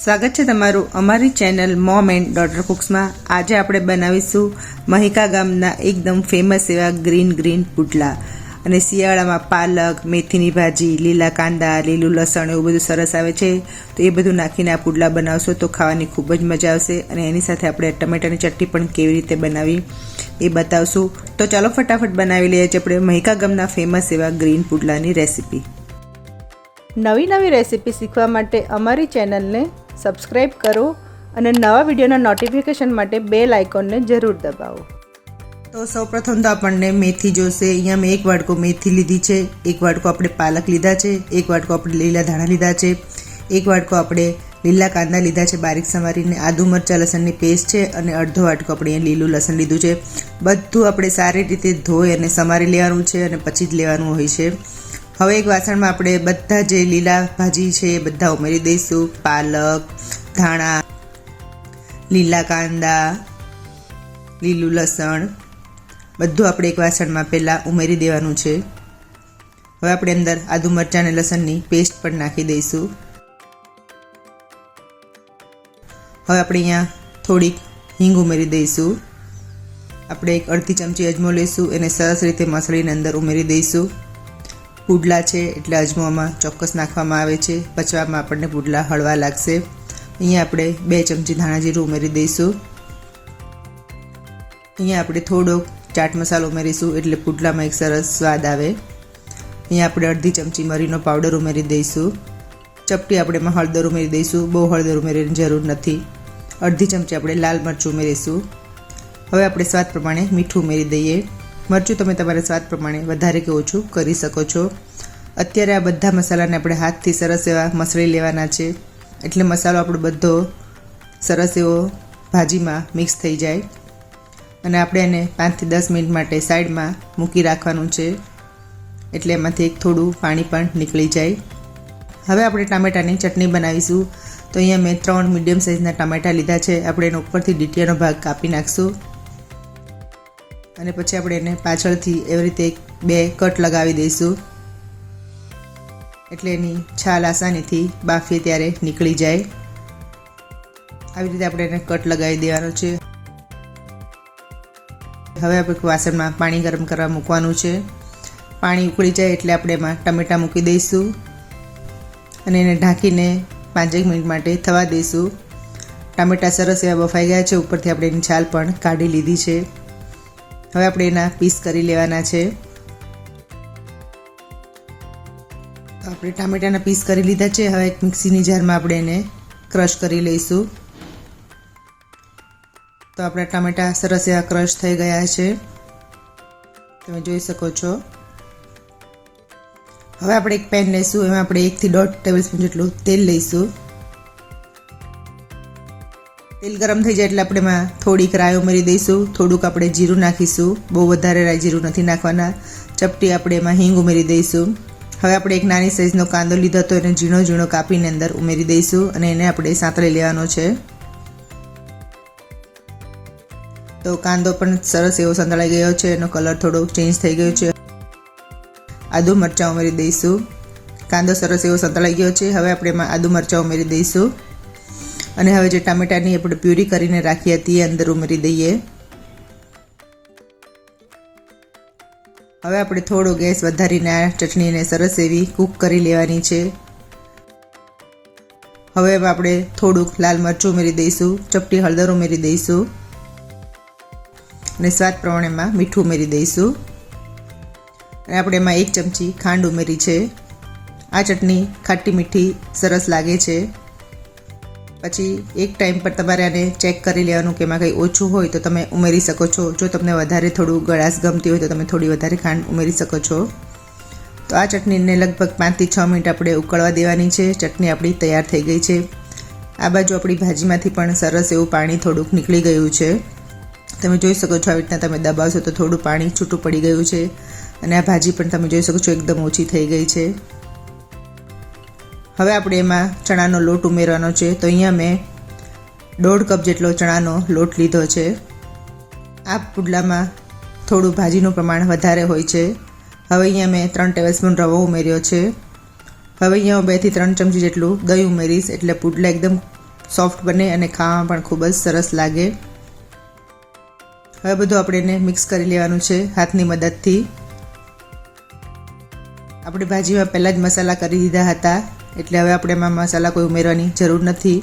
સ્વાગત છે તમારું અમારી ચેનલ મોમ એન્ડ ડોટર કુક્સમાં. આજે આપણે બનાવીશું મહિકા ગામના એકદમ ફેમસ એવા ગ્રીન ગ્રીન પુડલા. અને શિયાળામાં પાલક, મેથીની ભાજી, લીલા કાંદા, લીલું લસણ એવું બધું સરસ આવે છે. તો એ બધું નાખીને આ પુડલા બનાવશો તો ખાવાની ખૂબ જ મજા આવશે. અને એની સાથે આપણે ટમેટાની ચટણી પણ કેવી રીતે બનાવી એ બતાવશું. તો ચાલો ફટાફટ બનાવી લઈએ છીએ આપણે મહિકા ગામના ફેમસ એવા ગ્રીન પુડલાની રેસીપી નવી નવી રેસીપી શીખવા માટે અમારી ચેનલને સબસ્ક્રાઈબ કરો અને નવા વિડીયોના નોટિફિકેશન માટે બેલ આઇકોનને જરૂર દબાવો. તો સૌપ્રથમ તો આપણને મેથી જોશે. અહીંયા મેં એક વાટકો મેથી લીધી છે. એક વાટકો આપણે પાલક લીધા છે. એક વાટકો આપણે લીલા ધાણા લીધા છે. એક વાટકો આપણે લીલા કાંદા લીધા છે બારીક સમારીને. આદુ મરચાં, લસણની પેસ્ટ છે અને અડધો વાટકો આપણે અહીંયા લીલું લસણ લીધું છે. બધું આપણે સારી રીતે ધોઈ અને સમારી લેવાનું છે અને પછી જ લેવાનું હોય છે. હવે એક વાસણમાં આપણે બધા જે લીલા ભાજી છે એ બધા ઉમેરી દઈશું. પાલક, ધાણા, લીલા કાંદા, લીલું લસણ. બધું આપણે એક વાસણમાં પહેલાં ઉમેરી દેવાનું છે. હવે આપણે અંદર આદુ મરચાં અને લસણની પેસ્ટ પણ નાખી દઈશું. હવે આપણે અહીંયા થોડીક હિંગ ઉમેરી દઈશું. આપણે એક અડધી ચમચી અજમો લઈશું, એને સરસ રીતે મસળીને અંદર ઉમેરી દઈશું. પુડલા છે એટલે અજમોમાં ચોક્કસ નાખવામાં આવે છે. પચવામાં આપણને પુડલા હળવા લાગશે. અહીંયા આપણે બે ચમચી ધાણા જીરું ઉમેરી દઈશું. અહીંયા આપણે થોડોક ચાટ મસાલો ઉમેરીશું એટલે પુડલામાં એક સરસ સ્વાદ આવે. અહીંયા આપણે અડધી ચમચી મરીનો પાવડર ઉમેરી દઈશું. ચપટી આપણે એમાં હળદર ઉમેરી દઈશું. બહુ હળદર ઉમેરવાની જરૂર નથી. અડધી ચમચી આપણે લાલ મરચું ઉમેરીશું. હવે આપણે સ્વાદ પ્રમાણે મીઠું ઉમેરી દઈએ. મરચું તમે તમારા સ્વાદ પ્રમાણે વધારે કે ઓછું કરી શકો છો. અત્યારે આ બધા મસાલાને આપણે હાથથી સરસ એવા મસળી લેવાના છે. એટલે મસાલો આપણો બધો સરસ એવો ભાજીમાં મિક્સ થઈ જાય. અને આપણે એને પાંચથી દસ મિનિટ માટે સાઈડમાં મૂકી રાખવાનું છે. એટલે એમાંથી એક થોડું પાણી પણ નીકળી જાય. હવે આપણે ટામેટાની ચટણી બનાવીશું. તો અહીંયા મેં ત્રણ મીડિયમ સાઇઝના ટામેટાં લીધા છે. આપણે એનો ઉપરથી ડીટીયાનો ભાગ કાપી નાખશું. અને પછી આપણે એને પાછળથી એવી રીતે બે કટ લગાવી દઈશું. એટલે એની છાલ આસાનીથી બાફીએ ત્યારે નીકળી જાય. આવી રીતે આપણે એને કટ લગાવી દેવાનો છે. હવે આપણે વાસણમાં પાણી ગરમ કરવા મૂકવાનું છે. પાણી ઉકળી જાય એટલે આપણે એમાં ટમેટાં મૂકી દઈશું. અને એને ઢાંકીને પાંચેક મિનિટ માટે થવા દઈશું. ટામેટાં સરસ એવા બફાઈ ગયા છે. ઉપરથી આપણે એની છાલ પણ કાઢી લીધી છે. હવે આપણે એના પીસ કરી લેવાના છે. તો આપણે ટામેટાના પીસ કરી લીધા છે. હવે એક મિક્સીની જારમાં આપણે એને ક્રશ કરી લઈશું. તો આપણા ટામેટા સરસ એવા ક્રશ થઈ ગયા છે. તમે જોઈ શકો છો. હવે આપણે એક પેન લઈશું. એમાં આપણે એકથી દોઢ ટેબલ સ્પૂન જેટલું તેલ લઈશું. તેલ ગરમ થઈ જાય એટલે આપણે એમાં થોડીક રાઈ ઉમેરી દઈશું. થોડુંક આપણે જીરું નાખીશું. બહુ વધારે રાઈ જીરું નથી નાખવાના. ચપટી આપણે એમાં હિંગ ઉમેરી દઈશું. હવે આપણે એક નાની સાઈઝનો કાંદો લીધો હતો એને ઝીણો ઝીણો કાપીને અંદર ઉમેરી દઈશું અને એને આપણે સાંતળી લેવાનો છે. તો કાંદો પણ સરસ એવો સંતળાઈ ગયો છે. એનો કલર થોડો ચેન્જ થઈ ગયો છે. આદુ મરચાં ઉમેરી દઈશું. કાંદો સરસ એવો સંતળાઈ ગયો છે. હવે આપણે એમાં આદુ મરચાં ઉમેરી દઈશું. અને હવે જે ટામેટાની આપણે પ્યુરી કરીને રાખી હતી, એ અંદર ઉમેરી દઈએ. હવે આપણે થોડો ગેસ વધારીને આ ચટણીને સરસ એવી કૂક કરી લેવાની છે. હવે આપણે થોડુંક લાલ મરચું ઉમેરી દઈશું, ચપટી હળદર ઉમેરી દઈશું, અને સ્વાદ પ્રમાણેમાં મીઠું ઉમેરી દઈશું. અને આપણે એમાં એક ચમચી ખાંડ ઉમેરી છે. આ ચટણી ખાટી મીઠી સરસ લાગે છે. પછી એક ટાઈમ પર તમારે આને ચેક કરી લેવાનું કે એમાં કંઈ ઓછું હોય તો તમે ઉમેરી શકો છો. જો તમને વધારે થોડું ગળાશ ગમતી હોય તો તમે થોડી વધારે ખાંડ ઉમેરી શકો છો. તો આ ચટણીને લગભગ પાંચથી છ મિનિટ આપણે ઉકળવા દેવાની છે. ચટણી આપણી તૈયાર થઈ ગઈ છે. આ બાજુ આપણી ભાજીમાંથી પણ સરસ એવું પાણી થોડુંક નીકળી ગયું છે. તમે જોઈ શકો છો આવી રીતના તમે દબાવશો તો થોડું પાણી છૂટું પડી ગયું છે. અને આ ભાજી પણ તમે જોઈ શકો છો એકદમ ઓછી થઈ ગઈ છે. હવે આપણે એમાં ચણાનો લોટ ઉમેરવાનો છે. તો અહીંયા મેં દોઢ કપ જેટલો ચણાનો લોટ લીધો છે. આ પુડલામાં થોડું ભાજીનું પ્રમાણ વધારે હોય છે. હવે અહીંયા મેં ત્રણ ટેબલસ્પૂન રવો ઉમેર્યો છે. હવે અહીંયા બેથી ત્રણ ચમચી જેટલું દહીં ઉમેરીશ. એટલે પુડલા એકદમ સોફ્ટ બને અને ખાવામાં પણ ખૂબ જ સરસ લાગે. હવે બધું આપણે એને મિક્સ કરી લેવાનું છે હાથની મદદથી. આપણે ભાજીમાં પહેલાં જ મસાલા કરી દીધા હતા. એટલે હવે આપણે એમાં મસાલા કોઈ ઉમેરવાની જરૂર નથી.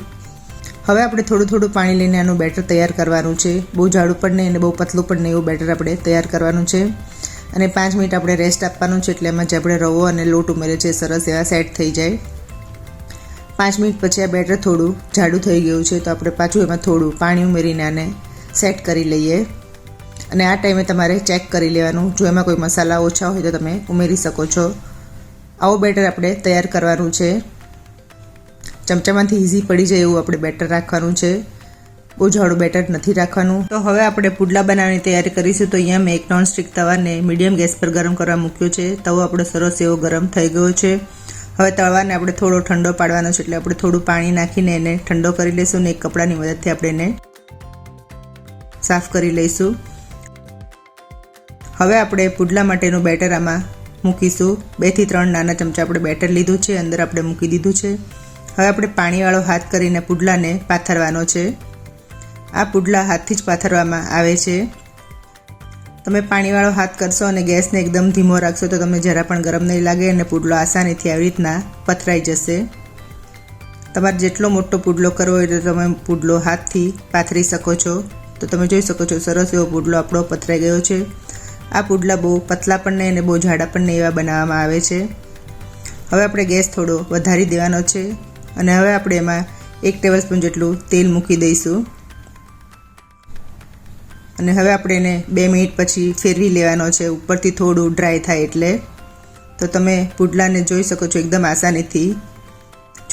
હવે આપણે થોડું થોડું પાણી લઈને આનું બેટર તૈયાર કરવાનું છે. બહુ જાડું પણ નહીં અને બહુ પતલું પણ નહીં એવું બેટર આપણે તૈયાર કરવાનું છે. અને પાંચ મિનિટ આપણે રેસ્ટ આપવાનું છે એટલે એમાં જે આપણે રવો અને લોટ ઉમેરે છે સરસ એવા સેટ થઈ જાય. પાંચ મિનિટ પછી આ બેટર થોડું જાડું થઈ ગયું છે તો આપણે પાછું એમાં થોડું પાણી ઉમેરીને આને સેટ કરી લઈએ. અને આ ટાઈમે તમારે ચેક કરી લેવાનું. જો એમાં કોઈ મસાલા ઓછા હોય તો તમે ઉમેરી શકો છો. આવું બેટર આપણે તૈયાર કરવાનું છે. ચમચામાંથી ઇઝી પડી જાય એવું આપણે બેટર રાખવાનું છે. બહુ જાડું બેટર નથી રાખવાનું. તો હવે આપણે પુડલા બનાવવાની તૈયારી કરીશું. તો અહીંયા મેં એક નોનસ્ટિક તવાને મીડિયમ ગેસ પર ગરમ કરવા મૂક્યો છે. તવો આપણો સરસ એવો ગરમ થઈ ગયો છે. હવે તવાને આપણે થોડો ઠંડો પાડવાનો છે એટલે આપણે થોડું પાણી નાખીને એને ઠંડો કરી લઈશું ને એક કપડાની મદદથી આપણે એને સાફ કરી લઈશું. હવે આપણે પુડલા માટેનું બેટર આમાં મૂકીશું. બેથી ત્રણ નાના ચમચા આપણે બેટર લીધું છે, અંદર આપણે મૂકી દીધું છે. હવે આપણે પાણીવાળો હાથ કરીને પુડલાને પાથરવાનો છે. આ પુડલા હાથથી જ પાથરવામાં આવે છે. તમે પાણીવાળો હાથ કરશો અને ગેસને એકદમ ધીમો રાખશો તો તમને જરા પણ ગરમ નહીં લાગે અને પુડલો આસાનીથી આવી રીતના પથરાઈ જશે. તમારે જેટલો મોટો પુડલો કરવો તો તમે પુડલો હાથથી પાથરી શકો છો. તો તમે જોઈ શકો છો સરસ એવો પુડલો આપણો પથરાઈ ગયો છે. આ પુડલા બહુ પતલા પણ નહીં અને બહુ જાડા પણ નહીં એવા બનાવવામાં આવે છે. હવે આપણે ગેસ થોડો વધારી દેવાનો છે અને હવે આપણે એમાં એક ટેબલ સ્પૂન જેટલું તેલ મૂકી દઈશું. અને હવે આપણે એને બે મિનિટ પછી ફેરવી લેવાનો છે. ઉપરથી થોડું ડ્રાય થાય એટલે. તો તમે પુડલાને જોઈ શકો છો એકદમ આસાનીથી.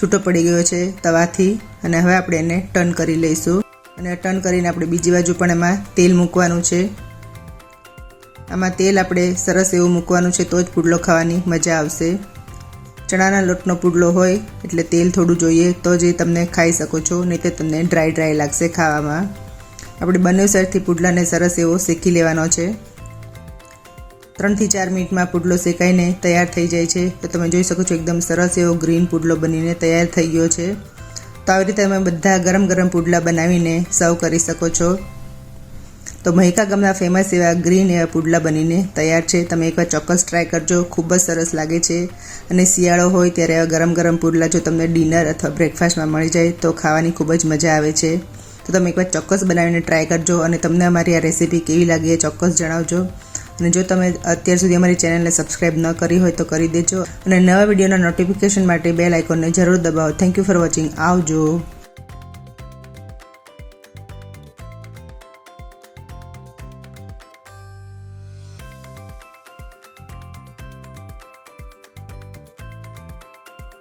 છૂટો પડી ગયો છે તવાથી. અને હવે આપણે એને ટર્ન કરી લઈશું. અને ટર્ન કરીને આપણે બીજી બાજુ પણ એમાં તેલ મૂકવાનું છે. આમાં તેલ આપણે સરસ એવું મૂકવાનું છે, તો જ પુડલો ખાવાની મજા આવશે. ચણાના લોટનો પુડલો હોય, એટલે તેલ થોડું જોઈએ, તો જ એ તમને ખાઈ શકો છો, નહીં તો તમને ડ્રાય ડ્રાય લાગશે ખાવામાં. આપણે બંને સાઈડથી પુડલાને સરસ એવો શેકી લેવાનો છે. ત્રણથી ચાર મિનિટમાં પુડલો શેકાઈને તૈયાર થઈ જાય છે. તો તમે જોઈ શકો છો, એકદમ સરસ એવો ગ્રીન પુડલો બનીને તૈયાર થઈ ગયો છે. તો આવી રીતે તમે બધા ગરમ ગરમ પુડલા બનાવીને સર્વ કરી શકો છો. તો મહિકા ગામના ફેમસ એવા ગ્રીન એવા પુડલા બનીને તૈયાર છે. તમે એકવાર ચોક્કસ ટ્રાય કરજો. ખૂબ જ સરસ લાગે છે. અને શિયાળો હોય ત્યારે આવા ગરમ ગરમ પુડલા જો તમને ડિનર અથવા બ્રેકફાસ્ટમાં મળી જાય તો ખાવાની ખૂબ જ મજા આવે છે. તો તમે એકવાર ચોક્કસ બનાવીને ટ્રાય કરજો અને તમને અમારી આ રેસીપી કેવી લાગી એ ચોક્કસ જણાવજો. અને જો તમે અત્યાર સુધી અમારી ચેનલને સબસ્ક્રાઇબ ન કરી હોય તો કરી દેજો. અને નવા વિડીયોના નોટિફિકેશન માટે બેલ આઇકોનને જરૂર દબાવો. થેન્ક યુ ફોર વોચિંગ આવજો.